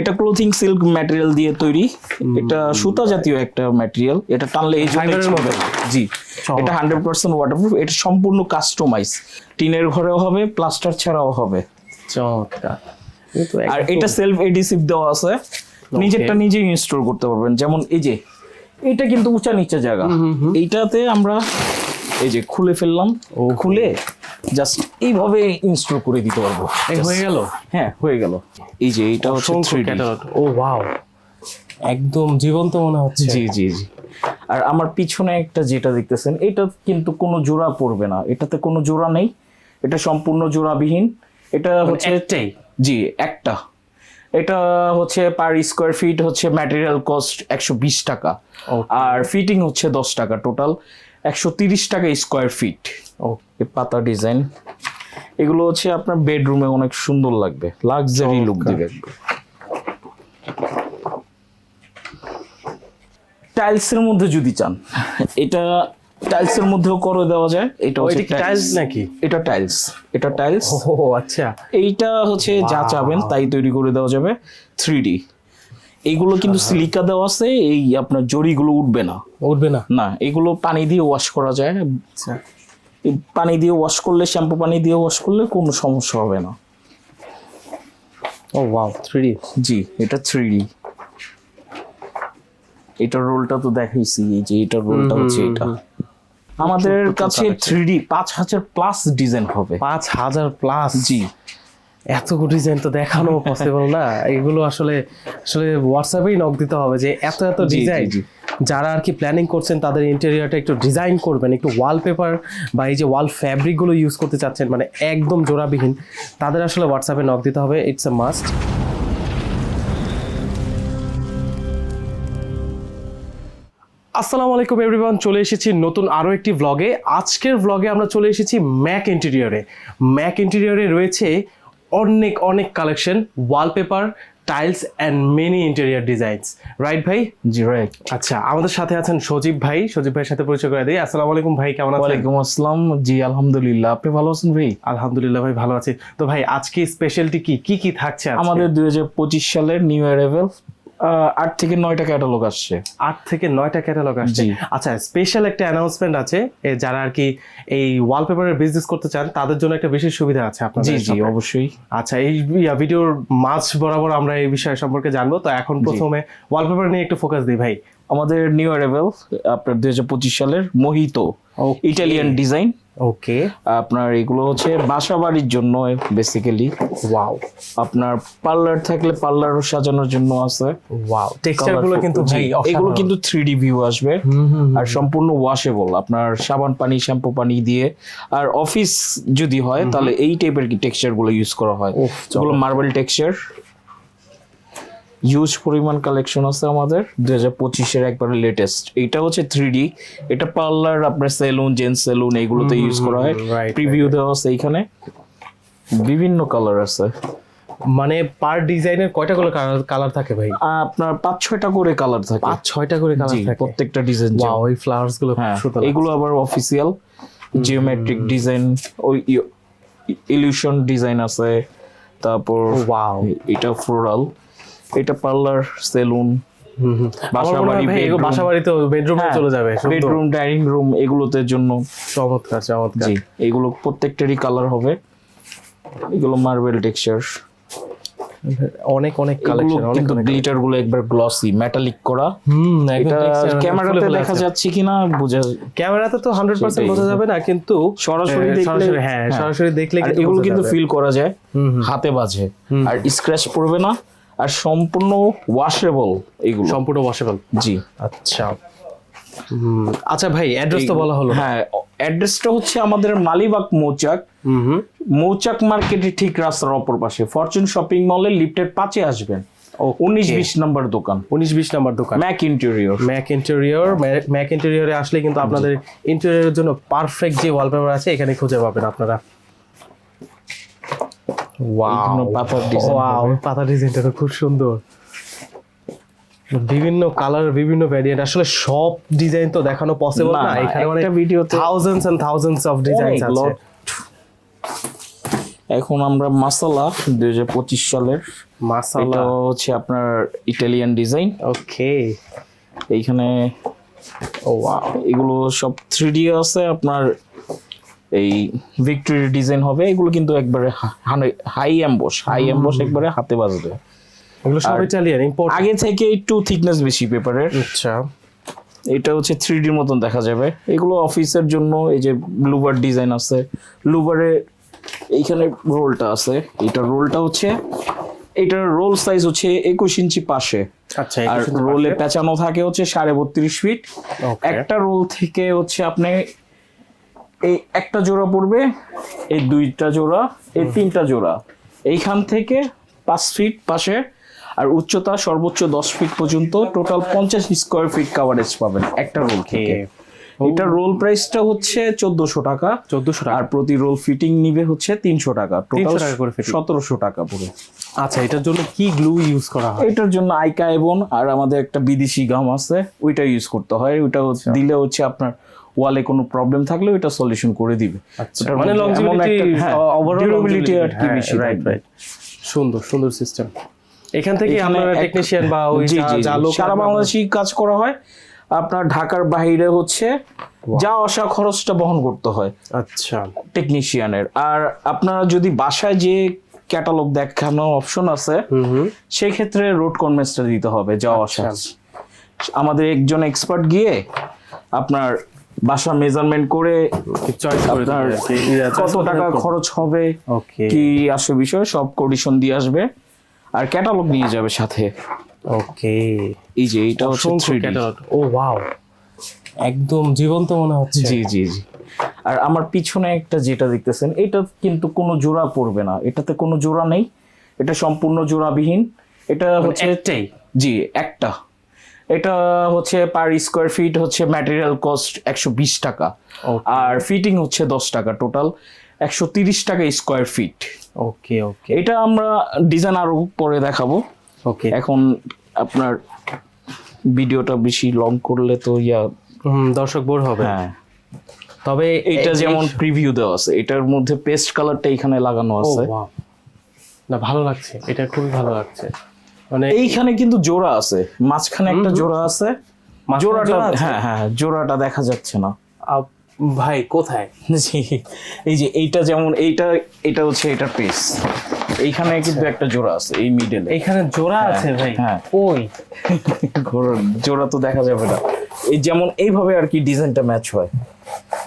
এটা clothing silk material দিয়ে তৈরি। এটা সুতা জাতীয় একটা ম্যাটেরিয়াল এটা টানলে এই Fiber জি। এটা হান্ড্রেড পার্সেন্ট ওয়াটারপ্রুফ এটা সম্পূর্ণ কাস্টমাইজ টিনের ঘরেও হবে প্লাস্টার ছাড়াও হবে। চমৎকার। আর এটা সেলফ এডিসিভ দেওয়া আছে। নিজেরটা নিজেই ইনস্টল করতে পারবেন। যেমন এই যে এটা কিন্তু উঁচা নিচে জায়গা। এইটাতে আমরা এই যে খুলে ফেললাম। ও খুলে জাস্ট এইভাবে ইনস্টল করে দিতে পারব। হয়ে গেল? হ্যাঁ হয়ে গেল। এই যে এটা হচ্ছে অসংখ্য 3D ও ওয়াও একদম জীবন্ত মনে হচ্ছে। জি জি জি। আর আমার পিছনে একটা যেটা দেখতেছেন এটা কিন্তু কোনো জোড়া পড়বে না। এটাতে কোনো জোড়া নেই। এটা সম্পূর্ণ জোড়াবিহীন। এটা হচ্ছে মানে একটাই? জি একটা। এটা হচ্ছে পার স্কোয়ার ফিট হচ্ছে ম্যাটেরিয়াল কস্ট একশো বিশ টাকা. আর ফিটিং হচ্ছে দশ টাকা টোটাল একশো তিরিশ টাকা স্কোয়ার ফিট ও এই পাতা ডিজাইন এগুলো হচ্ছে আপনার বেডরুমে অনেক সুন্দর লাগবে লাক্সারি লুক দিবে। টাইলসের মধ্যে যদি চান এটা টাইলসের মধ্যেও করে দেওয়া যায় এটা হচ্ছে টাইলস নাকি? এটা টাইলস এটা টাইলস ও আচ্ছা। এইটা হচ্ছে যা চাবেন তাই তৈরি করে দেওয়া যাবে থ্রি ডি এইগুলো কিন্তু সিলিকা দেওয়া আছে এই আপনার জড়িগুলো উঠবে না। উঠবে না। না এগুলো পানি দিয়ে ওয়াশ করা যায়। আচ্ছা। পানি দিয়ে ওয়াশ করলে শ্যাম্পু পানি দিয়ে ওয়াশ করলে কোনো সমস্যা হবে না। ও ওয়াও থ্রি জি এটা থ্রি ডি এটার রোলটা তো দেখাইছি এই যে এটা রোলটা হচ্ছে এটা। আমাদের কাছে থ্রি ডি পাঁচ হাজার প্লাস ডিজাইন হবে। পাঁচ হাজার প্লাস জি। এত ডিজাইন তো দেখানো পসিবল না। এগুলো আসলে আসলে হোয়াটসঅ্যাপেই নক দিতে হবে যে এত এত ডিজাইন যারা আর কি প্ল্যানিং করছেন তাদের ইন্টেরিয়রটা একটু ডিজাইন করবেন একটু ওয়ালপেপার বা এই যে ওয়াল ফ্যাব্রিকগুলো ইউজ করতে চাচ্ছেন মানে একদম জোড়াবিহীন তাদের আসলে হোয়াটসঅ্যাপে নক দিতে হবে। ইটস এ মাস্ট আসসালামু আলাইকুম এভরিওয়ান চলে এসেছি নতুন আরও একটি ব্লগে আজকের ভ্লগে আমরা চলে এসেছি ম্যাক ইন্টেরিয়রে ম্যাক ইন্টেরিয়রে রয়েছে অনেক অনেক collection wallpaper tiles and many interior designs right ভাই? জি রাইট আচ্ছা আমাদের সাথে আছেন সজীব ভাই। সজীব ভাইয়ের সাথে পরিচয় করে দিই। আসসালামু আলাইকুম ভাই কেমন আছেন? ওয়ালাইকুম আসসালাম। জি আলহামদুলিল্লাহ। আপনি ভালো আছেন ভাই? আলহামদুলিল্লাহ ভাই ভালো আছি। তো ভাই আজকে স্পেশালটি কি? কি কি থাকছে আমাদের দুই হাজার পঁচিশ সালের নিউ অ্যারাইভেল আট থেকে নয়টা ক্যাটালগ আসছে। আট থেকে নয়টা ক্যাটালগ আসছে। আচ্ছা স্পেশাল একটা অ্যানাউন্সমেন্ট আছে যারা আর কি এই ওয়ালপেপারের বিজনেস করতে চান তাদের জন্য একটা বিশেষ সুবিধা আছে আপনাদের জি জি অবশ্যই। আচ্ছা এই ভিডিওর মাঝ বরাবর আমরা এই বিষয় সম্পর্কে জানব। তো এখন প্রথমে ওয়ালপেপার নিয়ে একটু ফোকাস দিই ভাই। আমাদের নিউ অ্যারাইভেল আপনার দুই হাজার পঁচিশ সালের মোহিত. ইটালিয়ান ডিজাইন ওকে আপনার এগুলো হচ্ছে বাসা বাড়ির জন্য বেসিক্যালি ওয়াও আপনার পার্লার থাকলে পার্লারও সাজানোর জন্য আছে। ওয়াও টেক্সচারগুলো কিন্তু ভাই এগুলো কিন্তু থ্রি ডি ভিউ আসবে। আর সম্পূর্ণ ওয়াশেবল আপনার সাবান পানি শ্যাম্পু পানি দিয়ে। আর অফিস যদি হয় তাহলে এই টাইপের কি টেক্সচারগুলো ইউজ করা হয়? এগুলো মার্বেল টেক্সচার ইউজ পরিমাণ কালেকশন আছে আমাদের দু হাজার পঁচিশের একবারে লেটেস্ট এটা হচ্ছে থ্রি ডি এটা পার্লার আপনার সেলুন জেন্টস সেলুন এইগুলোতে ইউজ করা হয়। প্রিভিউ দেওয়া আছে এইখানে। বিভিন্ন কালার আছে। মানে পার ডিজাইনের কয়টা করে কালার থাকে ভাই? আপনার পাঁচ ছয়টা করে কালার থাকে। পাঁচ ছয়টা করে কালার থাকে। প্রত্যেকটা ডিজাইন ওয়াও এই ফ্লাওয়ার্সগুলো খুব হ্যাঁ এগুলো আবার অফিসিয়াল জিওমেট্রিক ডিজাইন ওই ইলিউশন ডিজাইন আছে। তারপর ওয়াও এটা ফ্লোরাল এটা পার্লার সেলুন। বাসা বাড়িতে বেডরুমে হ্যাঁ, চলে যাবে বেডরুম ডাইনিং রুম এগুলোতে জন্য। চমৎকার চমৎকার। জি এগুলো প্রত্যেকটারই কালার হবে। এগুলো মার্বেল টেক্সচার অনেক অনেক কালেকশন কিন্তু গ্লিটারগুলো একবার গ্লসি মেটালিক করা। হুম এটা ক্যামেরাতে দেখা যাচ্ছে কিনা বোঝা ক্যামেরাতে তো হান্ড্রেড পার্সেন্ট সেটাই। বোঝা যাবে না কিন্তু সরাসরি দেখলে হ্যাঁ হ্যাঁ। সরাসরি দেখলে এগুলো কিন্তু ফিল করা যায়। হাতে বাজে। আর স্ক্র্যাচ পড়বে না আর সম্পূর্ণ ওয়াশেবল এগুলো। সম্পূর্ণ ওয়াশেবল জি। আচ্ছা। আচ্ছা ভাই অ্যাড্রেস তো বলা হলো হ্যাঁ অ্যাড্রেসটা হচ্ছে আমাদের মালিবাগ মৌচাক। মৌচাক মার্কেটের ঠিক রাস্তার অপর পাশে। ফরচুন শপিং মলের লিফটের পাঁচে আসবেন। উনিশ বিশ নাম্বার দোকান। উনিশ বিশ নাম্বার দোকান। Mac interior Mac interior Mac ইন্টেরিয়রে আসলে কিন্তু আপনাদের ইন্টেরিয়রের জন্য পারফেক্ট যে ওয়ালপেপার আছে এখানে খুঁজে পাবেন আপনারা। এইগুলো পাতার design ওয়াও হবে। ডিজাইনটা তো খুব সুন্দর। বিভিন্ন কালার বিভিন্ন ভ্যারিয়েন্ট আসলে সব ডিজাইন তো দেখানো পসিবল না, এখানে মানে ভিডিওতে- thousands and thousands of designs আছে। এখন আমরা মাসালা দুই হাজার পঁচিশ সালের। মাসালা হচ্ছে আপনার ইটালিয়ান ডিজাইন ওকে এইখানে ও ওয়াও এগুলো সব থ্রি আছে আপনার এই ভিক্টোরি ডিজাইন হবে এগুলো কিন্তু একবারে হাই অ্যাম্বস হাই অ্যাম্বস একবারে হাতে বাজবে। এগুলো সব ইটালিয়ান ইম্পোর্ট আগে থেকে একটু থিকনেস বেশি পেপারের আচ্ছা। এটা হচ্ছে থ্রি ডির মতন দেখা যাবে। এগুলো অফিসের জন্য এই যে ব্লুবার ডিজাইন আছে। ব্লুবারে এইখানে রোলটা আছে। এটা রোলটা হচ্ছে এটার রোল সাইজ হচ্ছে একুশ ইঞ্চি পাশে। আচ্ছা আর রোলে পেঁচানো থাকে হচ্ছে সাড়ে বত্রিশ ফিট একটা রোল থেকে হচ্ছে আপনি এই একটা জোড়া পড়বে এই দুইটা জোড়া এই তিনটা জোড়া। এইখান থেকে পাঁচ ফিট পাশে আর উচ্চতা সর্বোচ্চ দশ ফিট পর্যন্ত টোটাল পঞ্চাশ স্কোয়ার ফিট কাভারেজ পাবেন একটা রোল থেকে। এটা রোল প্রাইসটা হচ্ছে চোদ্দশো টাকা। চোদ্দশো টাকা। আর প্রতি রোল ফিটিং নিবে হচ্ছে তিনশো টাকা। টোটাল 300 টাকা করে fitting। সতেরোশো টাকা পুরো। আচ্ছা এটার জন্য কি গ্লু ইউজ করা হয়? এটার জন্য আইকা এবং আর আমাদের একটা বিদেশি গাম আছে ওইটা ইউজ করতে হয়। ওইটা হচ্ছে- দিলে হচ্ছে আপনার ওয়ালে কোনো প্রবলেম থাকলে ওইটা সলিউশন করে দিবে। আচ্ছা মানে লংজিভিটি হ্যাঁ, durability আর কি বেশি রাইট রাইট সুন্দর সুন্দর সিস্টেম এখান থেকে আপনারা টেকনিশিয়ান বা ওই যা- যা। লোক সারা বাংলাদেশি কাজ করা হয়। আপনার ঢাকার বাইরে হচ্ছে আসা খরচটা বহন করতে হয়। আচ্ছা। টেকনিশিয়ানের আর আপনারা যদি বাসায় যে ক্যাটালগ দেখানো অপশন আছে সেই ক্ষেত্রে রোড কনভেন্সটা দিতে হবে যাওয়া আসা আচ্ছা। আমাদের একজন এক্সপার্ট গিয়ে আপনার বাসা মেজারমেন্ট করে আপনার কত টাকা খরচ হবে কি আসে বিষয় সব কন্ডিশন দিয়ে আসবে। আর ক্যাটালগ নিয়ে যাবে সাথে। ওকে এই যে এটা হচ্ছে অসংখ্য 3D ক্যাটালগ ও ওয়াও একদম জীবন্ত মনে হচ্ছে। জি জি জি। আর আমার পিছনে একটা যেটা দেখতেছেন এটা কিন্তু কোনো জোড়া পড়বে না। এটাতে কোনো জোড়া নেই। এটা সম্পূর্ণ জোড়াবিহীন। এটা হচ্ছে মানে একটাই? জি একটা। এটা হচ্ছে পার স্কোয়ার ফিট হচ্ছে ম্যাটেরিয়াল কস্ট একশো বিশ টাকা। আর ফিটিং হচ্ছে দশ টাকা টোটাল একশো তিরিশ টাকা স্কোয়ার ফিট ওকে ওকে এটা আমরা ডিজাইন আরও পরে দেখাবো। ওকে এখন আপনার ভিডিওটা বেশি লং করলে তো ইয়া দর্শক বোর হবে। হ্যাঁ। তবে এইটা যেমন প্রিভিউ দেওয়া আছে এটার মধ্যে পেস্ট কালারটা এখানে লাগানো আছে। না ভালো লাগছে। এটা খুবই ভালো লাগছে। মানে এইখানে কিন্তু জোড়া আছে। মাঝখানে একটা জোড়া আছে। জোড়াটা হ্যাঁ হ্যাঁ জোড়াটা দেখা যাচ্ছে না। ভাই কোথায়? জি এই যে এইটা যেমন এইটা এটা হচ্ছে এটা পেস এইখানে কিন্তু একটা জোড়া আছে এই মিডলে জোড়া আছে ভাই? হ্যাঁ। ওই জোড়া তো দেখা যাবে না। এই যেমন এইভাবে আর কি ডিজাইনটা ম্যাচ হয়।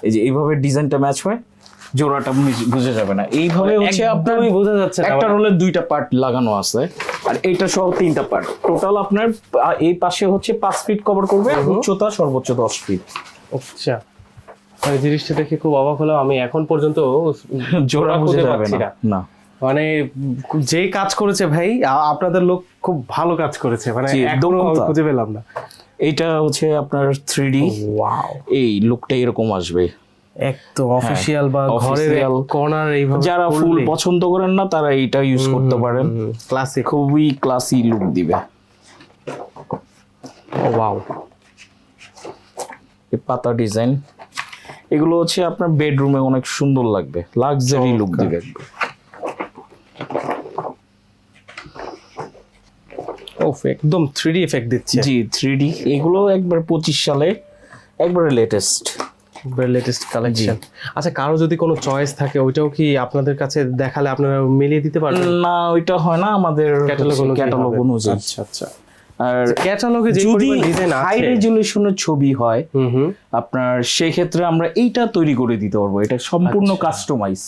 এই যে এইভাবে ডিজাইনটা ম্যাচ হয় জোড়াটা বুঝ- যাবে না। এইভাবে হচ্ছে আপনার বোঝা যাচ্ছে একটা রোলের দুইটা পার্ট লাগানো আছে। আর এইটা সহ তিনটা পার্ট টোটাল আপনার এই পাশে হচ্ছে পাঁচ ফিট কভার করবে। উচ্চতা সর্বোচ্চ দশ ফিট আচ্ছা। মানে জিনিসটা দেখে খুব অবাক হলাম। আমি এখন পর্যন্ত জোড়া খুঁজে যাবে পাচ্ছি না। মানে যে কাজ করেছে ভাই আপনাদের লোক খুব ভালো কাজ করেছে। মানে দক্ষতা। খুঁজে পেলাম না। এইটা হচ্ছে আপনার থ্রি ডি এই লুকটা এরকম আসবে। একদম অফিসিয়াল বা ঘরের official। কর্নার এইভাবে যারা ফুল পছন্দ করেন না তারা এইটা ইউজ করতে পারেন। ক্লাসিক খুবই ক্লাসি লুক দিবে। ওয়াও এই পাতা ডিজাইন এগুলো হচ্ছে আপনার বেডরুমে অনেক সুন্দর লাগবে। লাক্সারি লুক দিবে। ওফ একদম থ্রি এফেক্ট দিচ্ছে। জি থ্রি ডি এগুলো একবার পঁচিশ সালে একবারে লেটেস্ট লেটেস্ট কালেকশন আচ্ছা কারও যদি কোনো চয়েস থাকে ওইটাও কি আপনাদের কাছে দেখালে আপনারা মিলিয়ে দিতে পারবেন? না ওইটা হয় না আমাদের ক্যাটালগ ক্যাটালগ অনুযায়ী। আচ্ছা আচ্ছা। আর ক্যাটালগে যে যদি হাই রেজুলেশনের ছবি হয় আপনার সেই ক্ষেত্রে আমরা এইটা তৈরি করে দিতে পারব। এটা সম্পূর্ণ আচ্ছা। কাস্টমাইজ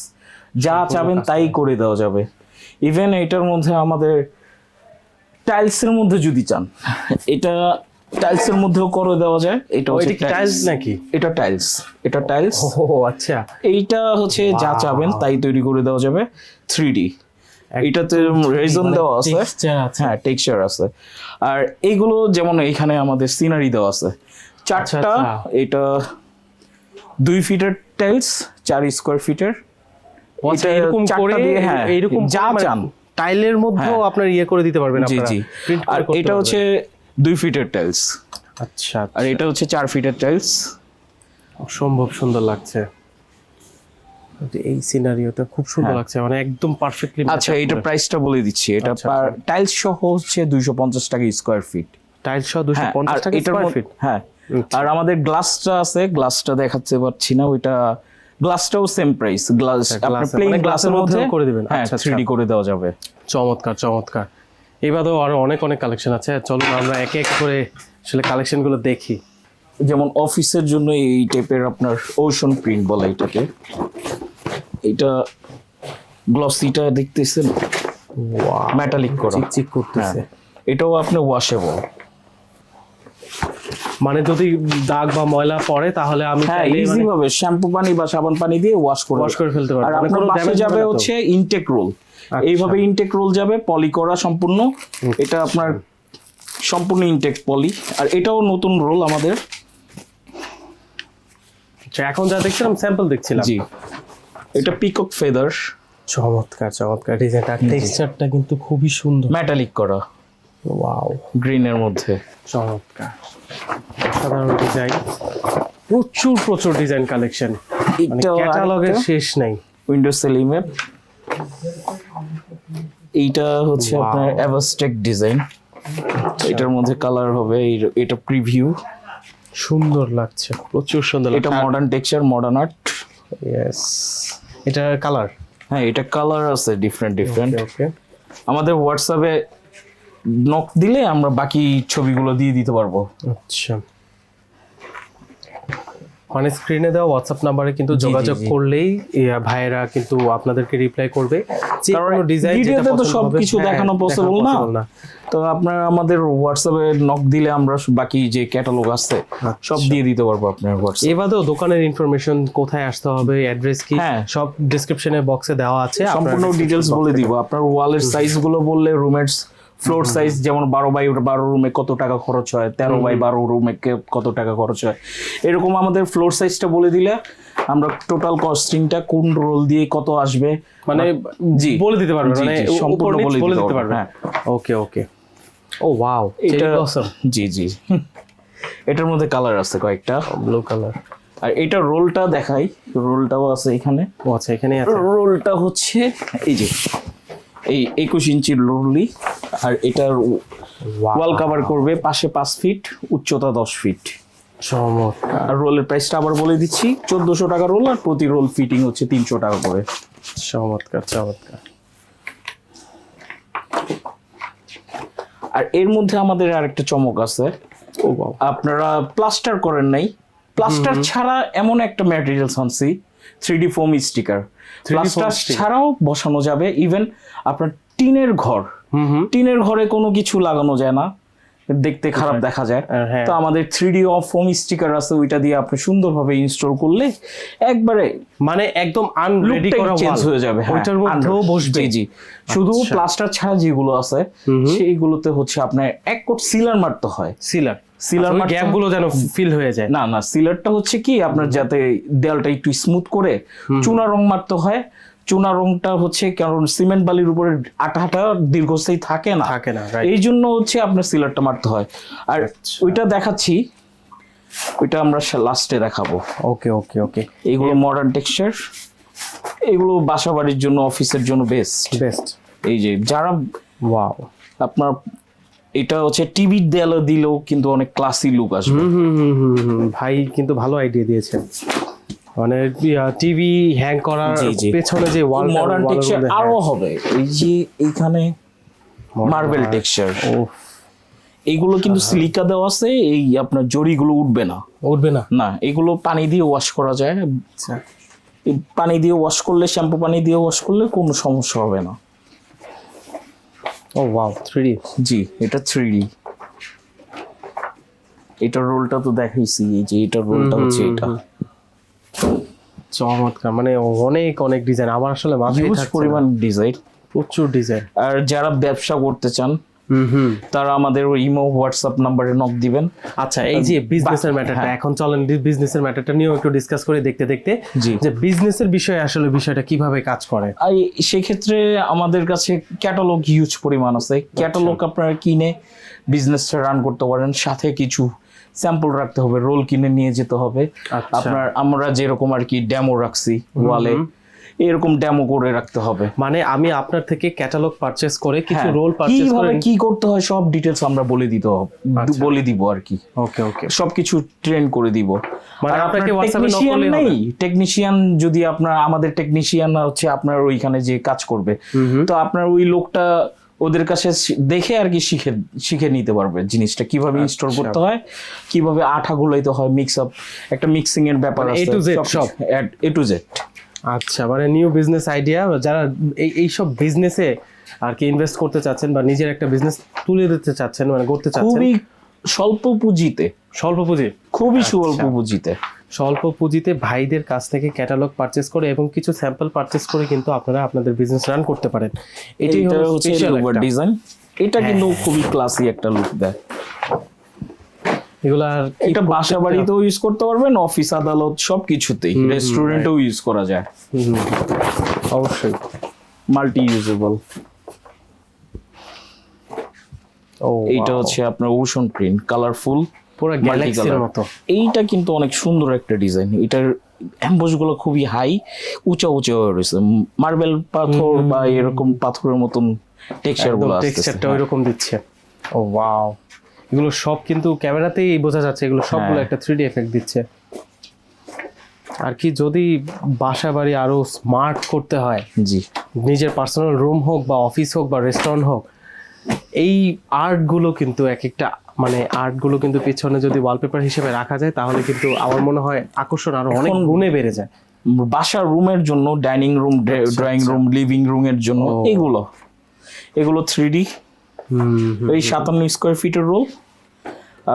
যা চাবেন তাই করে দেওয়া যাবে। ইভেন এটার মধ্যে আমাদের টাইলসের মধ্যে যদি চান এটা টাইলসের মধ্যেও করে দেওয়া যায়। এটা হচ্ছে টাইলস নাকি? এটা টাইলস এটা টাইলস ও আচ্ছা। এইটা হচ্ছে যা চাবেন তাই তৈরি করে দেওয়া যাবে। থ্রি ডি এটাতে রেজন দেওয়া আছে। হ্যাঁ টেক্সচার আছে। আর এইগুলো যেমন এখানে আমাদের সিনারি দেওয়া আছে। চারটা আচ্ছা। এটা দুই ফিটের টাইলস চার স্কোয়ার ফিটের আচ্ছা, এরকম করে হ্যাঁ, এইরকম যা করে চান। টাইলের মধ্যেও আপনার ইয়ে করে দিতে পারবেন আপনারা। আর এটা হচ্ছে দুই ফিটের টাইলস আচ্ছা আর এটা হচ্ছে চার ফিটের টাইলস অসম্ভব সুন্দর লাগছে। এই সিনারিওটা খুব সুন্দর লাগছে মানে একদম পারফেক্টলি আচ্ছা এটা প্রাইসটা বলে দিচ্ছি। এটা আচ্ছা, টাইলস সহ হচ্ছে দুইশো পঞ্চাশ টাকা স্কোয়ার ফিট টাইলস সহ দুশো হ্যাঁ আর পঞ্চাশ টাকা এটার স্কোয়ার ফিট হ্যাঁ আর আমাদের গ্লাসটা আছে গ্লাসটা দেখাতে পারছি না ওইটা গ্লাসটাও সেম প্রাইস গ্লাস আচ্ছা, আপনার প্লেন মানে গ্লাসের মধ্যে করে দিবেন। হ্যাঁ আচ্ছা, আচ্ছা। থ্রি করে দেওয়া যাবে। চমৎকার চমৎকার। এবারেও আরও অনেক অনেক কালেকশন আছে। চলুন আমরা এক এক করে আসলে কালেকশনগুলো দেখি। যেমন অফিসের জন্য এই টাইপের আপনার ওশন প্রিন্ট বলে এটাকে। এটা গ্লসিটা দেখতেছেন? মেটালিক করা। চিকচিক করতেছে। হ্যাঁ। এটাও আপনি ওয়াশেবল মানে যদি দাগ বা ময়লা পড়ে তাহলে আমি হ্যাঁ ইজি মানে ভাবে। শ্যাম্পু পানি বা সাবান পানি দিয়ে ওয়াশ করে ওয়াশ করে ফেলতে পারব। আর মানে আপনার যাবে হচ্ছে ইনটেক রোল এইভাবে ইনটেক রোল যাবে পলি করা সম্পূর্ণ। এটা আপনার সম্পূর্ণ ইনটেক পলি আর এটাও নতুন রোল আমাদের। আচ্ছা, এখন যা দেখছিলাম স্যাম্পল দেখছিলাম। জি। এটা পিকক ফেদার চমৎকার চমৎকার। ডিজাইনটা টেক্সচারটা কিন্তু খুবই সুন্দর। মেটালিক করা। ওয়াও গ্রিনের মধ্যে। চমৎকার। অসাধারণ ডিজাইন প্রচুর প্রচুর ডিজাইন কালেকশন ক্যাটালগের শেষ নাই। উইন্ডো সেলিমের এইটা হচ্ছে আপনার অ্যাভাস্টেক ডিজাইন এটার মধ্যে কালার হবে এটা প্রিভিউ সুন্দর লাগছে। প্রচুর সুন্দর এটা modern texture modern art yes এটা কালার হ্যাঁ এটা কালার আছে ডিফারেন্ট ডিফারেন্ট ওকে আমাদের হোয়াটসঅ্যাপে নক দিলে আমরা বাকি ছবিগুলো দিয়ে দিতে পারব। আচ্ছা। মানে স্ক্রিনে দেওয়া হোয়াটসঅ্যাপ নাম্বারে কিন্তু যোগাযোগ করলেই ইয়া, ভাইয়েরা কিন্তু আপনাদেরকে রিপ্লাই করবে। যে কারণ কোনো ডিজাইন ভিডিওতে তো সবকিছু দেখানো possible না। তো আপনার আমাদের হোয়াটসঅ্যাপে নক দিলে আমরা বাকি যে ক্যাটালগ আছে সব দিয়ে দিতে পারব আপনার হোয়াটসঅ্যাপ এবারেও দোকানের ইনফরমেশন কোথায় আসতে হবে অ্যাড্রেস কি হ্যাঁ। সব ডেসক্রিপশনে বক্সে দেওয়া আছে সম্পূর্ণ ডিটেলস বলে দিব। আপনার ওয়ালের সাইজগুলো বললে রুমের ফ্লোর সাইজ যেমন বারো বাই বারো রুমে কত টাকা খরচ হয়? তেরো বাই বারো রুমে কত টাকা খরচ হয়? এরকম আমাদের ফ্লোর সাইজটা বলে দিলে আমরা টোটাল কস্টিংটা কোন রোল দিয়ে কত আসবে? মানে জি। বলে দিতে পারবে মানে সম্পূর্ণ বলে দিতে পারবে, হ্যাঁ। ওকে ওকে। ও ওয়াও এটা জি জি। এটার মধ্যে কালার আছে কয়েকটা। ব্লু কালার আর এটা রোলটা দেখাই। রোলটাও আছে এখানে। ও আচ্ছা এখানেই আছে। রোলটা হচ্ছে এই যে এই একুশ ইঞ্চির রোলই আর এটার ওয়াল কভার করবে পাশে পাঁচ ফিট উচ্চতা দশ ফিট চমৎকার। আর রোলের প্রাইসটা আবার বলে দিচ্ছি চোদ্দশো টাকা রোল আর প্রতি রোল ফিটিং হচ্ছে তিনশো টাকা করে। চমৎকার চমৎকার। আর এর মধ্যে আমাদের আরেকটা চমক আছে। আপনারা প্লাস্টার করেন নাই। প্লাস্টার ছাড়া এমন একটা ম্যাটেরিয়ালস আনছি three D foam sticker 3D foam plaster ছাড়াও বসানো যাবে। ইভেন আপনার টিনের ঘর। টিনের ঘরে কোনো কিছু লাগানো যায় না। দেখতে খারাপ দেখা যায়। হ্যাঁ। তো আমাদের three D of foam sticker আছে ওইটা দিয়ে আপনি সুন্দরভাবে ইনস্টল করলে একবারে মানে একদম আনরেডি করা চেঞ্জ হয়ে যাবে হ্যাঁ, ওইটার মধ্যেও বসবে। জি শুধু আচ্ছা। প্লাস্টার ছাড়া যেগুলো আছে সেইগুলোতে হচ্ছে আপনার এক কোট সিলার মারতে হয়। সিলার সিলার গ্যাপগুলো যেন ফিল হয়ে যায়। না না সিলারটা হচ্ছে কি আপনার যাতে দেয়ালটা একটু স্মুথ করে চুনা রং মারতে হয় চুনা রংটা হচ্ছে কারণ সিমেন্ট বালির উপরে আটা দীর্ঘস্থায়ী থাকে না। থাকে না, এই জন্য হচ্ছে আপনার সিলারটা মারতে হয়। আর আচ্ছা। ওইটা দেখাচ্ছি। ওইটা আমরা লাস্টে দেখাবো। ওকে ওকে ওকে। এইগুলো মডার্ন টেক্সচার এগুলো বাসা বাড়ির জন্য অফিসের জন্য বেস্ট বেস্ট এই যে যারা ওয়াও আপনার এটা হচ্ছে টিভির দেয়ালে দিলেও কিন্তু অনেক ক্লাসি লুক আসবে। হুম হুম হুম হুম হুম ভাই কিন্তু ভালো আইডিয়া দিয়েছেন। মানে টিভি হ্যাং করার। পেছনে যে ওয়াল মডার্ন টেক্সচার আরও হবে। এই যে এইখানে মার্বেল টেক্সচার এইগুলো কিন্তু সিলিকা দেওয়া আছে এই আপনার জড়িগুলো উঠবে না। উঠবে না? না এগুলো পানি দিয়ে ওয়াশ করা যায়। আচ্ছা। পানি দিয়ে ওয়াশ করলে শ্যাম্পু পানি দিয়ে ওয়াশ করলে কোনো সমস্যা হবে না। ও ওয়াও থ্রি জি এটা থ্রি এটার রোলটা তো দেখাইছি এই যে এটার রোলটা হচ্ছে এটা। চমৎকার। মানে অনেক অনেক ডিজাইন আমার আসলে মাথায় পরিমাণ ডিজাইন প্রচুর ডিজাইন আর যারা ব্যবসা করতে চান তারা আমাদের ইমো হোয়াটসঅ্যাপ নাম্বারে নক দিবেন। আচ্ছা এই যে বিজনেসের ম্যাটারটা এখন চলেন বিজনেসের ম্যাটারটা নিয়েও একটু ডিসকাস করে দেখতে দেখতে। যে বিজনেসের বিষয়ে আসলে বিষয়টা কীভাবে কাজ করে? আর সেক্ষেত্রে আমাদের কাছে ক্যাটালগ হিউজ পরিমাণ আছে। ক্যাটালগ আপনারা কিনে বিজনেসটা রান করতে পারেন। সাথে কিছু স্যাম্পল রাখতে হবে রোল কিনে নিয়ে যেতে হবে। আচ্ছা। আপনার আমরা যেরকম আর কি ডেমো রাখছি ওয়ালে এরকম ডেমো করে রাখতে হবে। মানে আমি আপনার থেকে ক্যাটালগ পারচেজ করে কিছু হ্যাঁ, রোল পারচেজ কীভাবে করে কি করতে হয় সব ডিটেলস আমরা বলে দিতে হবে আচ্ছা। বলে দিব আর কি। ওকে ওকে। সবকিছু ট্রেন করে দিব। মানে আপনাকে হোয়াটসঅ্যাপে হবে? নেই। টেকনিশিয়ান যদি আপনার আমাদের টেকনিশিয়ান হচ্ছে আপনার ওইখানে যে কাজ করবে তো আপনার ওই লোকটা ওদের কাছে দেখে আর কি শিখে শিখে নিতে পারবে জিনিসটা কীভাবে ইনস্টল আচ্ছা। করতে হয় কীভাবে আঠা গুলাইতে হয় মিক্স আপ একটা মিক্সিং এর ব্যাপার মানে আছে to Z সব। এ টু জেড আচ্ছা মানে নিউ বিজনেস আইডিয়া যারা এই এইসব বিজনেসে আর কি ইনভেস্ট করতে চাচ্ছেন বা নিজের একটা বিজনেস তুলে দিতে চাচ্ছেন মানে করতে চাচ্ছেন খুবই স্বল্প পুঁজিতে স্বল্প পুঁজি খুবই আচ্ছা। স্বল্প পুঁজিতে স্বল্প পুঁজিতে ভাইদের কাছ থেকে ক্যাটালগ পারচেস করে এবং কিছু স্যাম্পল পারচেস করে কিন্তু আপনারা আপনাদের বিজনেস রান করতে পারেন। এটাই এটা হচ্ছে ডিজাইন এটা কিন্তু খুবই ক্লাসি একটা লুক দেয়। এগুলো আর এটা বাসা বাড়িতেও ইউজ করতে পারবেন অফিস আদালত সবকিছুতেই। রেস্টুরেন্টেও ইউজ করা যায়। অবশ্যই। মাল্টি ইউজেবল ও এইটা হচ্ছে আপনার ওশন প্রিন্ট কালারফুল পুরো গ্যালাক্সির মতো। এইটা কিন্তু অনেক সুন্দর একটা ডিজাইন এটার অ্যাম্বসগুলো খুবই হাই উঁচা উঁচা হয়ে রয়েছে। মার্বেল পাথর বা এরকম পাথরের মতন টেক্সচারগুলো টেক্সচারটা ওইরকম দিচ্ছে। ও ওয়াও এগুলো সব কিন্তু ক্যামেরাতেই বোঝা যাচ্ছে এগুলো সবগুলো হ্যাঁ। একটা থ্রি এফেক্ট দিচ্ছে। আর কি যদি বাসা বাড়ি আরও স্মার্ট করতে হয় জি। নিজের পার্সোনাল রুম হোক বা অফিস হোক বা রেস্টুরেন্ট হোক এই আর্টগুলো কিন্তু এক একটা মানে আর্টগুলো কিন্তু পিছনে যদি ওয়ালপেপার হিসেবে রাখা যায় তাহলে কিন্তু আমার মনে হয় আকর্ষণ আরও অনেক গুণে বেড়ে যায়। বাসার রুমের জন্য dining room drawing room living রুমের জন্য এগুলো। এগুলো থ্রি ডি এই সাতান্ন স্কোয়ার ফিটের রোল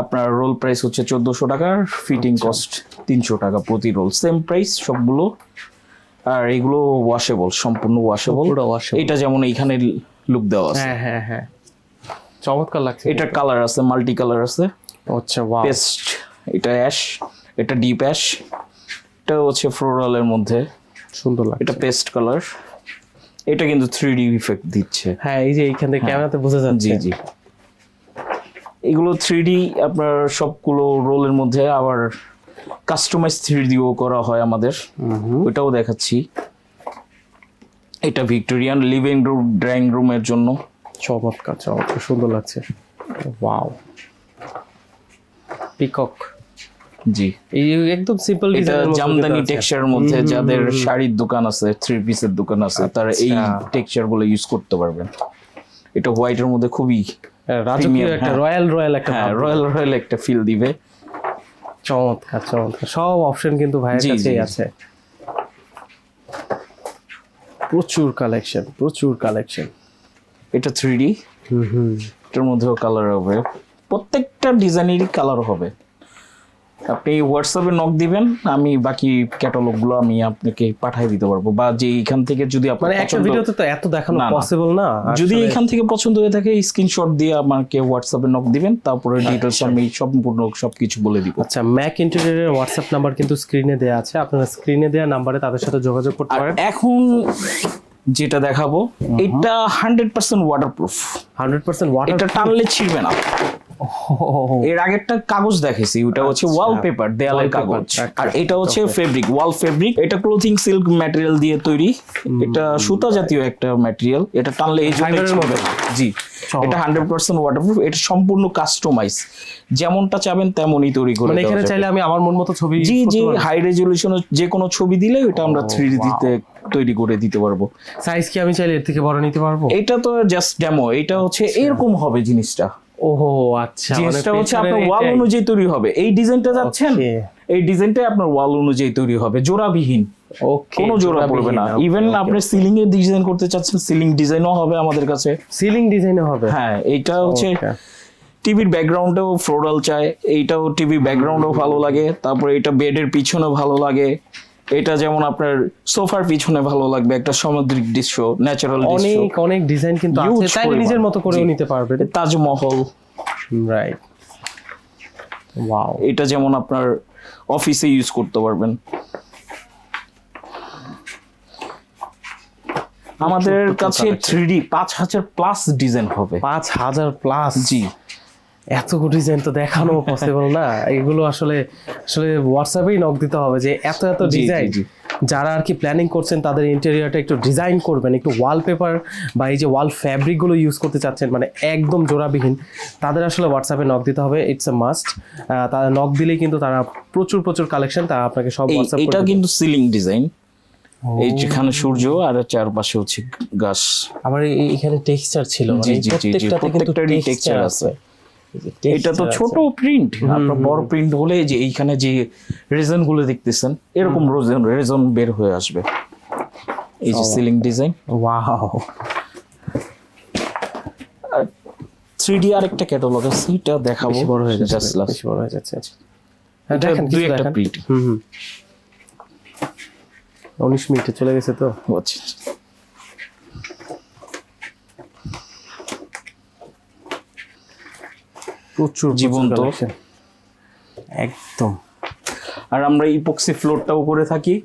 আপনার রোল প্রাইস হচ্ছে চোদ্দোশো টাকা ফিটিং আচ্ছা। কস্ট তিনশো টাকা প্রতি রোল সেম প্রাইস সবগুলো। আর এগুলো ওয়াশেবল সম্পূর্ণ ওয়াশেবল এটা যেমন এইখানে লুক দেওয়া আছে। হ্যাঁ হ্যাঁ হ্যাঁ। চমৎকার লাগছে এটা কালার আছে মাল্টি কালার আছে। আচ্ছা ওয়াও পেস্ট এটা অ্যাশ এটা ডিপ অ্যাশ এটা হচ্ছে ফ্লোরালের মধ্যে। সুন্দর লাগছে। এটা পেস্ট কালার এটা কিন্তু থ্রি ডি ইফেক্ট দিচ্ছে। হ্যাঁ এই যে এইখান থেকে ক্যামেরাতে বোঝা যাচ্ছে। জি জি। এগুলো থ্রি ডি আপনার সবগুলো রোলের মধ্যে আবার কাস্টমাইজ থ্রি ডিও করা হয় আমাদের। ওইটাও দেখাচ্ছি। এটা ভিক্টোরিয়ান লিভিং রুম ড্রয়িং রুমের জন্য। চমৎকার চমৎকার সুন্দর লাগছে। ওয়াও পিকক জি। এই একদম সিম্পল জামদানি টেক্সচারের মধ্যে যাদের শাড়ির দোকান আছে থ্রি পিসের দোকান আছে তারা এই আচ্ছা। টেক্সচারগুলো ইউজ করতে পারবেন। এটা হোয়াইটের মধ্যে খুবই রাজকীয় একটা হ্যাঁ। রয়্যাল রয়্যাল একটা হ্যাঁ রয়্যাল রয়্যাল একটা ফিল দিবে। চমৎকার চমৎকার। সব অপশন কিন্তু ভাইয়ের কাছেই আছে। প্রচুর কালেকশন প্রচুর কালেকশন এটা থ্রি ডি এটার মধ্যেও কালার হবে। প্রত্যেকটা ডিজাইনেরই কালার হবে। আপনি হোয়াটসঅ্যাপে নক দিবেন আমি বাকি ক্যাটালগগুলো আমি আপনাকে পাঠিয়ে দিতে পারব। বা যে এখান থেকে যদি আপনার মানে একটা ভিডিওতে তো এত দেখানো। পসিবল না। যদি এখান থেকে পছন্দ হয়ে থাকে স্ক্রিনশট দিয়ে আমাকে হোয়াটসঅ্যাপে নক দিবেন তারপরে ডিটেলস আমি সম্পূর্ণ সবকিছু বলে দিব। আচ্ছা ম্যাক ইন্টেরিয়রের হোয়াটসঅ্যাপ নাম্বার কিন্তু স্ক্রিনে দেওয়া আছে। আপনারা স্ক্রিনে দেওয়া নাম্বারে তাদের সাথে যোগাযোগ করতে পারেন। এখন যেটা দেখাবো এটা hundred percent waterproof hundred percent water এটা টানলে ছিড়বে না। এর আগেরটা কাগজ দেখেছি ওটা হচ্ছে ওয়ালপেপার দেয়ালের Wallpaper, কাগজ। আচ্ছা, আর এটা হচ্ছে ফেব্রিক ওয়াল ফেব্রিক এটা ক্লোথিং সিল্ক ম্যাটেরিয়াল দিয়ে তৈরি। এটা সুতা জাতীয় একটা ম্যাটেরিয়াল এটা টানলে এই জন্য জি। এটা হান্ড্রেড পার্সেন্ট ওয়াটারপ্রুফ এটা সম্পূর্ণ কাস্টমাইজ যেমনটা চাবেন তেমনই তৈরি করে মানে এখানে চাইলে আমি আমার মন মতো ছবি জি জি হাই রেজলিউশন যে কোনো ছবি দিলে ওটা আমরা থ্রি দিতে তৈরি করে দিতে পারব। সাইজ কি আমি চাইলে এর থেকে বড় নিতে পারব? এটা তো জাস্ট ডেমো এটা হচ্ছে এরকম হবে জিনিসটা। ওহো আচ্ছা মানে জিনিসটা হচ্ছে আপনার ওয়াল অনুযায়ী তৈরি হবে। এই ডিজাইনটা যাচ্ছেন? এই ডিজাইনটাই আপনার ওয়াল অনুযায়ী তৈরি হবে জোড়াবিহীন। ওকে কোনো জোড়া পড়বে না। ইভেন আপনি সিলিং এর ডিজাইন করতে চাচ্ছেন সিলিং ডিজাইনও হবে আমাদের কাছে। সিলিং ডিজাইনে হবে? হ্যাঁ এইটা হচ্ছে টিভির ব্যাকগ্রাউন্ডেও ফ্লোরাল চায় এইটাও টিভি ব্যাকগ্রাউন্ডও ভালো লাগে তারপরে এটা বেডের পিছনে ভালো লাগে। এটা যেমন আপনার সোফার পিছনে ভালো লাগবে একটা সামুদ্রিক দৃশ্য ন্যাচারাল দৃশ্য। অনেক অনেক ডিজাইন কিন্তু আছে পরিমাণ। নিজের মতো করেও নিতে পারবেন। তাজমহল। রাইট ওয়াও এটা যেমন আপনার অফিসে ইউজ করতে পারবেন। আমাদের কাছে থ্রি ডি পাঁচ হাজার প্লাস ডিজাইন হবে। পাঁচ হাজার প্লাস জি। এত ডিজাইন তো দেখানো পসিবল না। এগুলো আসলে আসলে হোয়াটসঅ্যাপেই নক দিতে হবে যে এত এত ডিজাইন যারা আর কি প্ল্যানিং করছেন তাদের ইন্টেরিয়রটা একটু ডিজাইন করবেন একটু ওয়ালপেপার বা এই যে ওয়াল ফ্যাব্রিকগুলো ইউজ করতে চাচ্ছেন মানে একদম জোড়াবিহীন তাদের আসলে হোয়াটসঅ্যাপে নক দিতে হবে। ইটস এ মাস্ট তারা নক দিলেই কিন্তু তারা প্রচুর প্রচুর কালেকশন তারা আপনাকে সব হোয়াটসঅ্যাপ এটা কিন্তু সিলিং ডিজাইন এই যেখানে সূর্য আর চারপাশে হচ্ছে গাছ। আমার এখানে টেক্সচার ছিল। মানে প্রত্যেকটাতে কিন্তু টেক্সচার আছে। আছে। এটা তো ছোট প্রিন্ট আপনার বড় প্রিন্ট হলে যে এইখানে যে রেজনগুলো দেখতেছেন এরকম রেজন রেজন বের হয়ে আসবে। এই যে ceiling design wow three D আর একটা ক্যাটালগ আছে এটা দেখাবো। বড় হয়ে যাচ্ছে। বেশি বড় হয়ে যাচ্ছে আচ্ছা। এটা দেখেন দুই একটা প্রিন্ট হুম হুম। উনিশ মিনিটে চলে গেছে তো? আচ্ছা। প্রচুর জীবন্ত। একদম। আর আমরা ইপক্সি ফ্লোরটাও করে থাকি।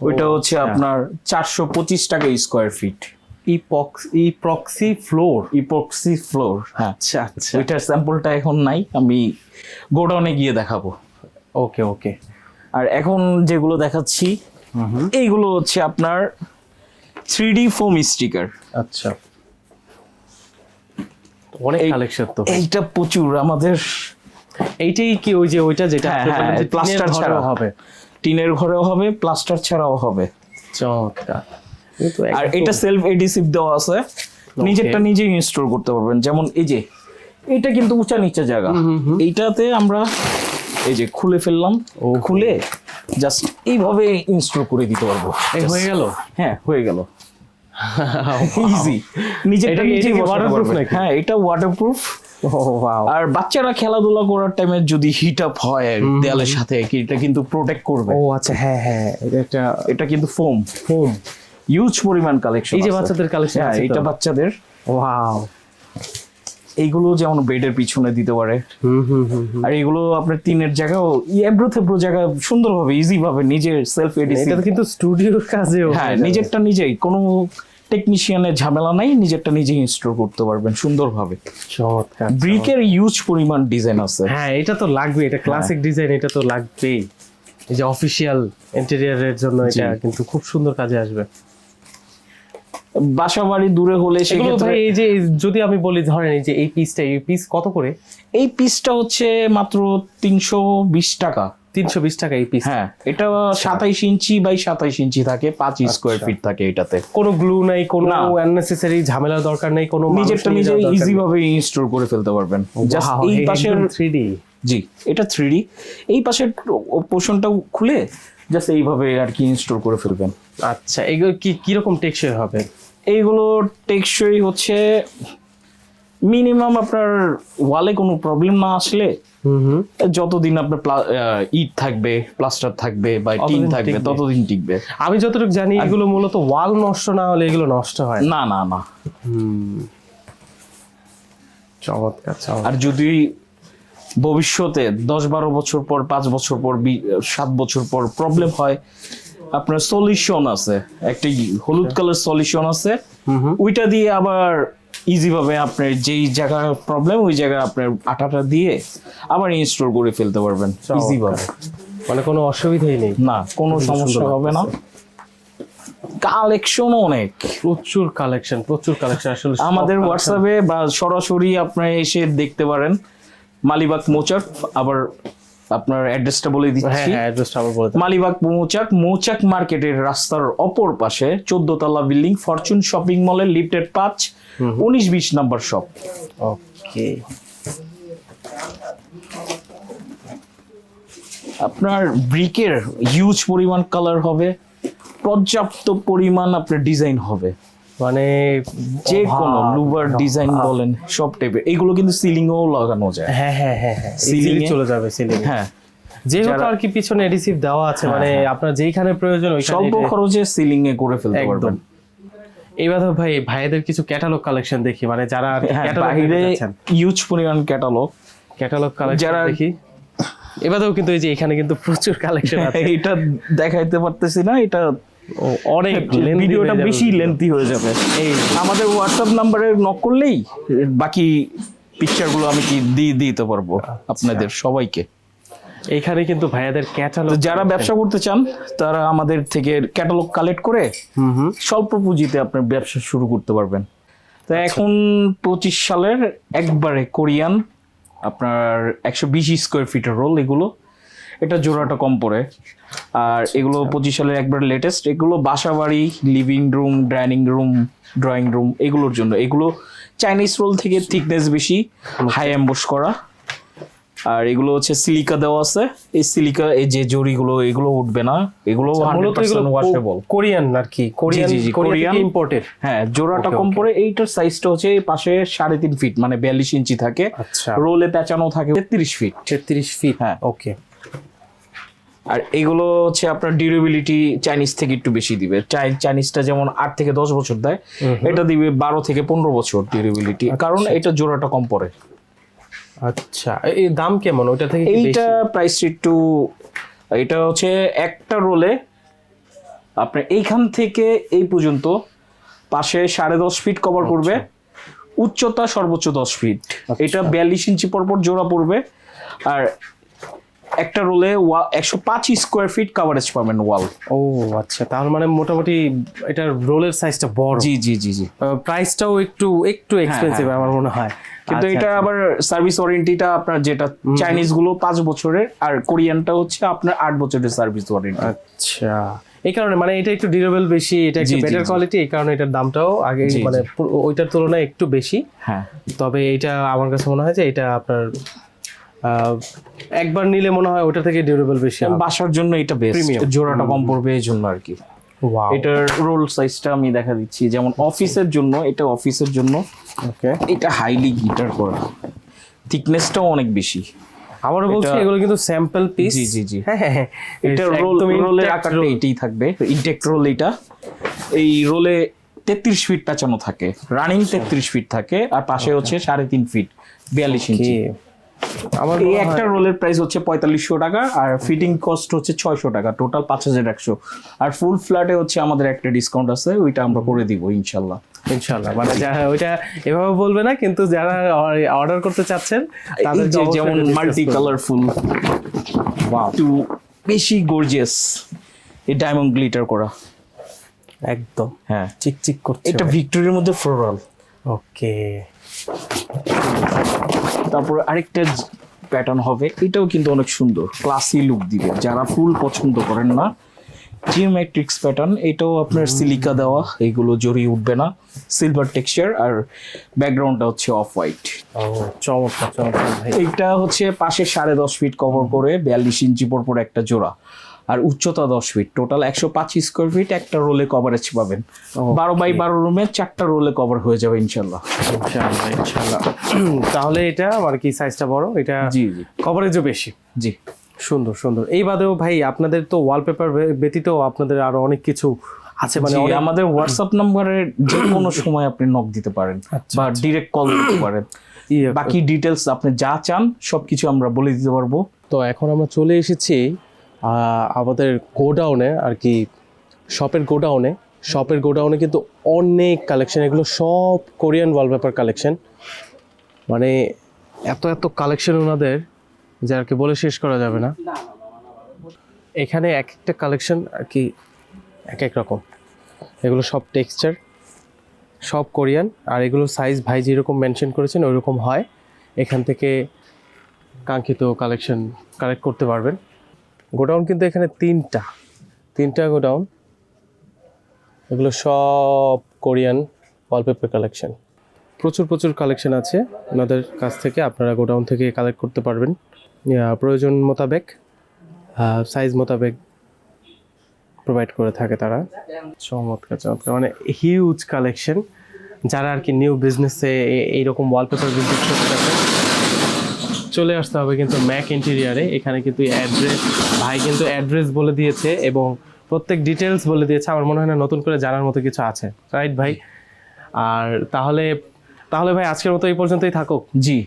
ওইটা হচ্ছে আচ্ছা। আপনার চারশো পঁচিশ টাকা square feet epoxy floor epoxy floor আচ্ছা আচ্ছা। ওইটার স্যাম্পলটা এখন নাই। আমি গোডাউনে গিয়ে দেখাবো। ওকে ওকে। আর এখন যেগুলো দেখাচ্ছি এইগুলো হচ্ছে আপনার থ্রি ডি ফোম স্টিকার আচ্ছা। অনেক কালেকশন তো এইটা প্রচুর আমাদের এইটাই কি ওই যে ওইটা যেটা হ্যাঁ, আপনি হ্যাঁ, বললেন যে plaster টিনের ঘরেও ছাড়া। হবে। টিনের ঘরেও হবে প্লাস্টার ছাড়াও হবে। চমৎকার। আর এটা সেলফ এডিসিভ দেওয়া আছে। নিজেরটা নিজেই ইনস্টল করতে পারবেন। যেমন এই যে এটা কিন্তু উঁচা নিচে জায়গা। এইটাতে আমরা এই যে খুলে ফেললাম। ও খুলে জাস্ট এইভাবে ইনস্টল করে দিতে পারব। এই হয়ে গেল? হ্যাঁ হয়ে গেল। ইজি waterproof পারবেন। নাকি? হ্যাঁ এটা ওয়াটারপ্রুফ আর বাচ্চারা খেলাধুলা করার টাইমে যদি হিট আপ হয় দেয়ালের সাথে এটা কিন্তু প্রোটেক্ট করবে। ও আচ্ছা হ্যাঁ হ্যাঁ এটা এটা কিন্তু ফোম ফোম হিউজ পরিমাণ কালেকশন এই যে বাচ্চাদের collection হ্যাঁ এটা বাচ্চাদের। ওয়াও এইগুলো যেমন বেডের পিছনে দিতে পারে। আর এগুলো আপনার তিনের জায়গাও এব্রো থেব্রো জায়গা সুন্দরভাবে ইজি ভাবে নিজের সেলফ এডিসিং এটা কিন্তু স্টুডিওর কাজেও হ্যাঁ নিজেরটা নিজেই। কোনো টেকনিশিয়ানের ঝামেলা নাই নিজেরটা নিজেই ইনস্টল করতে পারবেন সুন্দরভাবে। চমৎকার ব্রিকের ইউজ পরিমাণ ডিজাইন আছে। হ্যাঁ এটা তো লাগবে এটা ক্লাসিক ডিজাইন এটা তো লাগবেই। এই যে অফিসিয়াল ইন্টেরিয়রের জন্য এটা কিন্তু খুব সুন্দর কাজে আসবে। বাসা বাড়ি দূরে হলে সেক্ষেত্রে এই যে যদি আমি বলি ধরেন এই যে এই পিসটা এই পিস কত করে? এই পিসটা হচ্ছে মাত্র তিনশো বিশ টাকা। তিনশো বিশ টাকা এই পিস হ্যাঁ এটা সাতাইশ ইঞ্চি বাই সাতাইশ ইঞ্চি থাকে পাঁচ স্কোয়ার ফিট থাকে এটাতে। কোনো গ্লু নাই কোনো। আননেসেসারি ঝামেলার দরকার নেই কোনো নিজেরটা নিজে ইজি ভাবে ইনস্টল করে ফেলতে পারবেন। জাস্ট এই পাশের থ্রি জি এটা থ্রি এই পাশের পোর্শনটা খুলে জাস্ট এইভাবে আর কি ইনস্টল করে ফেলবেন। আচ্ছা এগুলো কি কীরকম টেকসই হবে? এইগুলো টেকসই হচ্ছে মিনিমাম আপনার ওয়ালে কোনো প্রবলেম না আসলে যতদিন আপনার ইট থাকবে প্লাস্টার থাকবে বা টিন থাকবে ততদিন টিকবে। আমি যতটুকু জানি এগুলো মূলত ওয়াল নষ্ট না হলে এগুলো নষ্ট হয় না। না না চমৎকার আর যদি ভবিষ্যতে দশ বারো বছর পর পাঁচ বছর পর সাত বছর পর প্রবলেম হয় আপনার সলিউশন আছে। একটা হলুদ কালার সলিউশন আছে। ওইটা দিয়ে আবার ইজি ভাবে আপনার যেই জায়গা প্রবলেম ওই জায়গায় আপনার আটাটা দিয়ে আবার ইনস্টল করে ফেলতে পারবেন ইজি ভাবে মানে কোনো অসুবিধাই নেই। না কোনো সমস্যা হবে না। কালেকশন অনেক। প্রচুর কালেকশন প্রচুর কালেকশন আসলে আমাদের হোয়াটসঅ্যাপে বা সরাসরি আপনার এসে দেখতে পারেন মালিবাগ মোচার আবার আপনার অ্যাড্রেসটা বলে দিচ্ছি। হ্যাঁ অ্যাড্রেসটা আবার বলে। মালিবাগ মৌচাক মৌচাক মার্কেটের রাস্তার অপর পাশে চোদ্দ তলা বিল্ডিং ফরচুন শপিং মলের লিফটেড পাঁচ উনিশ বিশ নাম্বার শপ ওকে। আপনার ব্রিকের হিউজ পরিমাণ কালার হবে পর্যাপ্ত পরিমাণ আপনার ডিজাইন হবে। মানে যে কোনো লুবার ডিজাইন বলেন সব টাইপের এগুলো কিন্তু সিলিংও লাগানো যায়। হ্যাঁ হ্যাঁ হ্যাঁ হ্যাঁ। সিলিং চলে যাবে সিলিং হ্যাঁ। যেহেতু আর কি পিছনে এডিসিভ দেওয়া আছে মানে আপনার যেইখানে প্রয়োজন ওইখানে স্বল্প খরচে সিলিং এ করে ফেলতে পারবেন। এইবার ভাই ভাইদের কিছু ক্যাটালগ কালেকশন দেখি মানে যারা হ্যাঁ বাইরে ইউজ পরিমাণ ক্যাটালগ ক্যাটালগ কালেকশন দেখি। এবারেও কিন্তু এই যে এখানে কিন্তু প্রচুর কালেকশন আছে। এটা দেখাইতে পারতেছি না এটা অনেক lengthy ভিডিওটা বেশি। লেন্থি হয়ে যাবে। এই আমাদের হোয়াটসঅ্যাপ নাম্বারে নক করলেই বাকি পিকচারগুলো আমি কি দিয়ে দিতে পারব আচ্ছা। আপনাদের সবাইকে। এইখানে কিন্তু ভাইয়াদের ক্যাটালগ যারা ব্যবসা করতে চান তারা আমাদের থেকে ক্যাটালগ কালেক্ট করে হুম হুম। স্বল্প পুঁজিতে আপনার ব্যবসা শুরু করতে পারবেন। তো এখন পঁচিশ সালের একবারে কোরিয়ান আপনার একশো বিশ স্কোয়ার ফিটের রোল এগুলো। এটা জোড়াটা কম পড়ে। আর এগুলো পঁচিশ সালের একবার লেটেস্ট এগুলো বাসা বাড়ি living room dining room drawing room এগুলোর জন্য। এগুলো চাইনিজ রোল থেকে থিকনেস বেশি হাই অ্যাম্বোস করা। আর এগুলো হচ্ছে সিলিকা দেওয়া আছে। এই সিলিকা এই যে জড়িগুলো এগুলো উঠবে না। এগুলো আচ্ছা, মূলত এগুলো ওয়াশেবল কোরিয়ান আর কি কোরিয়ান কোরিয়ান। ইম্পোর্টেড হ্যাঁ জোড়াটা কম. পড়ে এইটার সাইজটা হচ্ছে এই পাশে সাড়ে তিন ফিট মানে বিয়াল্লিশ ইঞ্চি থাকে। আচ্ছা। রোলে পেঁচানো থাকে তেত্রিশ ফিট তেত্রিশ ফিট হ্যাঁ। ওকে। আর এগুলো হচ্ছে আপনার ডিউরেবিলিটি চাইনিজ থেকে একটু বেশি দিবে। চাই চাইনিজটা যেমন আট থেকে দশ বছর দেয় এটা দিবে বারো থেকে পনেরো বছর ডিউরেবিলিটি কারণ এটা জোড়াটা কম পড়ে। আচ্ছা এই দাম কেমন? ওইটা থেকে এইটা প্রাইস একটু এটা হচ্ছে একটা রোলে আপনার এইখান থেকে এই পর্যন্ত পাশে সাড়ে দশ ফিট কভার করবে। উচ্চতা সর্বোচ্চ দশ ফিট এটা বিয়াল্লিশ ইঞ্চি পর পর জোড়া পড়বে। আর একটা রোলে একশো পাঁচ স্কোয়ার ফিট কাভারেজ পাবেন ওয়াল ও আচ্ছা তাহলে মানে মোটামুটি এটার রোলের সাইজটা বড়। জি জি জি জি। প্রাইসটাও একটু একটু এক্সপেন্সিভ আমার মনে হয়। কিন্তু আচ্ছা, এটা আচ্ছা। আবার সার্ভিস ওয়ারেন্টিটা আপনার যেটা চাইনিজগুলো পাঁচ বছরের আর কোরিয়ানটা হচ্ছে আপনার আট বছরের সার্ভিস ওয়ারেন্টি আচ্ছা। এই কারণে মানে এটা একটু ডিউরেবল বেশি এটা একটু বেটার কোয়ালিটি এই কারণে এটার দামটাও আগে মানে ওইটার তুলনায় একটু বেশি। হ্যাঁ। তবে এটা আমার কাছে মনে হয় যে এটা আপনার একবার নিলে মনে হয় ওটা থেকে ডিউরেবল বেশি। বাসার জন্য এটা বেস্ট জোড়াটা কম পড়বে এই জন্য আর কি. এটার রোল সাইজটা আমি দেখা দিচ্ছি। যেমন অফিসের জন্য এটা অফিসের জন্য। ওকে এটা হাইলি গিটার করা থিকনেসটাও অনেক বেশি। আমারও বলছি এগুলো কিন্তু স্যাম্পল পিস জি, জি, জি। হ্যাঁ হ্যাঁ হ্যাঁ। এটা রোল রোলের আকারটা এটাই থাকবে। ইনটেক্ট রোল এটা। এই রোলে তেত্রিশ ফিট পেঁচানো থাকে। রানিং তেত্রিশ ফিট থাকে। আর পাশে হচ্ছে সাড়ে তিন ফিট বিয়াল্লিশ ইঞ্চি? আমার এই একটা রোলের প্রাইস হচ্ছে পঁয়তাল্লিশশো টাকা আর ফিটিং কস্ট হচ্ছে ছয়শো টাকা টোটাল পাঁচ হাজার একশো। আর ফুল ফ্ল্যাটে হচ্ছে আমাদের একটা ডিসকাউন্ট আছে ওইটা আমরা করে দিব ইনশাল্লাহ। ইনশাল্লাহ মানে যারা ওইটা এভাবে বলবে না কিন্তু যারা অর্ডার করতে চাচ্ছেন যে যেমন মাল্টি কালারফুল একটু বেশি গর্জিয়াস এই ডায়মন্ড গ্লিটার করা। একদম। হ্যাঁ। চিকচিক করছে এটা ভিক্টোরিয়ার মধ্যে ফ্লোরাল ওকে তারপর আরেকটা প্যাটার্ন হবে এটাও কিন্তু অনেক সুন্দর ক্লাসি লুক দিবে। যারা ফুল পছন্দ করেন না জিওমেট্রিক্স প্যাটার্ন এটাও আপনার সিলিকা দেওয়া এগুলো জড়িয়ে উঠবে না। সিলভার টেক্সচার আর ব্যাকগ্রাউন্ডটা হচ্ছে অফ হোয়াইট চমৎকার চমৎকার এইটা হচ্ছে পাশে সাড়ে দশ ফিট কভার করে বিয়াল্লিশ ইঞ্চি পর পর একটা জোড়া। আর উচ্চতা দশ ফিট টোটাল একশো পাঁচ স্কোয়ার ফিট একটা রোলে কভারেজ পাবেন। বারো বাই বারো রুমে চারটা রোলে কভার হয়ে যাবে ইনশাল্লাহ ইনশাআল্লাহ তাহলে এটা আর কি সাইজটা বড়? এটা জি জি। কভারেজও বেশি। জি। সুন্দর সুন্দর। এই বাদেও ভাই আপনাদের তো ওয়ালপেপার ব্যতীত আপনাদের আরও অনেক কিছু আছে মানে আমাদের হোয়াটসঅ্যাপ নাম্বারে যে কোনো সময় আপনি নক দিতে পারেন বা ডিরেক্ট কল দিতে পারেন। ইয়ে, বাকি ডিটেলস আপনি যা চান সবকিছু আমরা বলে দিতে পারব। তো এখন আমরা চলে এসেছি আমাদের গোডাউনে আর কি শপের গোডাউনে শপের গোডাউনে কিন্তু অনেক কালেকশন এগুলো সব কোরিয়ান ওয়ালপেপার কালেকশন মানে এত এত কালেকশন ওনাদের যে আর কি বলে শেষ করা যাবে না। এখানে এক একটা কালেকশন আর কি এক এক রকম। এগুলো সব টেক্সচার সব কোরিয়ান আর এগুলো সাইজ ভাই যেরকম মেনশন করেছেন, ওইরকম হয়। এখান থেকে কাঙ্ক্ষিত কালেকশন কালেক্ট করতে পারবেন। গোডাউন কিন্তু এখানে তিনটা তিনটা গোডাউন। এগুলো সব কোরিয়ান ওয়ালপেপার কালেকশন প্রচুর প্রচুর কালেকশন আছে। ওনাদের কাছ থেকে আপনারা গোডাউন থেকে কালেক্ট করতে পারবেন। প্রয়োজন মোতাবেক সাইজ মোতাবেক প্রোভাইড করে থাকে তারা। চমৎকার চমৎকার। মানে হিউজ কালেকশন যারা আর কি নিউ বিজনেসে এইরকম ওয়ালপেপার বিজনেস করতে চলে আসতে হবে কিন্তু ম্যাক ইন্টেরিয়ারে এখানে কিন্তু অ্যাড্রেস ভাই কিন্তু অ্যাড্রেস বলে দিয়েছে এবং প্রত্যেক ডিটেলস বলে দিয়েছে। আমার মনে হয় না নতুন করে জানার মতো কিছু আছে। রাইট ভাই? আর তাহলে তাহলে ভাই আজকের মতো এই পর্যন্তই থাকুক? জি।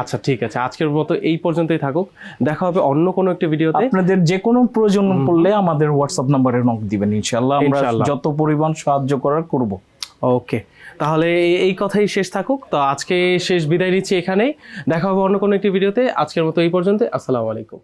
আচ্ছা ঠিক আছে। আজকের মতো এই পর্যন্তই থাকুক। দেখা হবে অন্য কোনো একটা ভিডিওতে আপনাদের যে কোনো প্রয়োজন পড়লে আমাদের হোয়াটসঅ্যাপ নাম্বারে নক দিবেন ইনশাল্লাহ আমরা যত পরিমাণ সাহায্য করার করব। ওকে তাহলে এই- কথাই শেষ থাকুক। তো আজকে শেষ বিদায় নিচ্ছি এখানেই। দেখা হবে অন্য কোনো একটি ভিডিওতে। আজকের মতো এই পর্যন্ত আসসালামু আলাইকুম।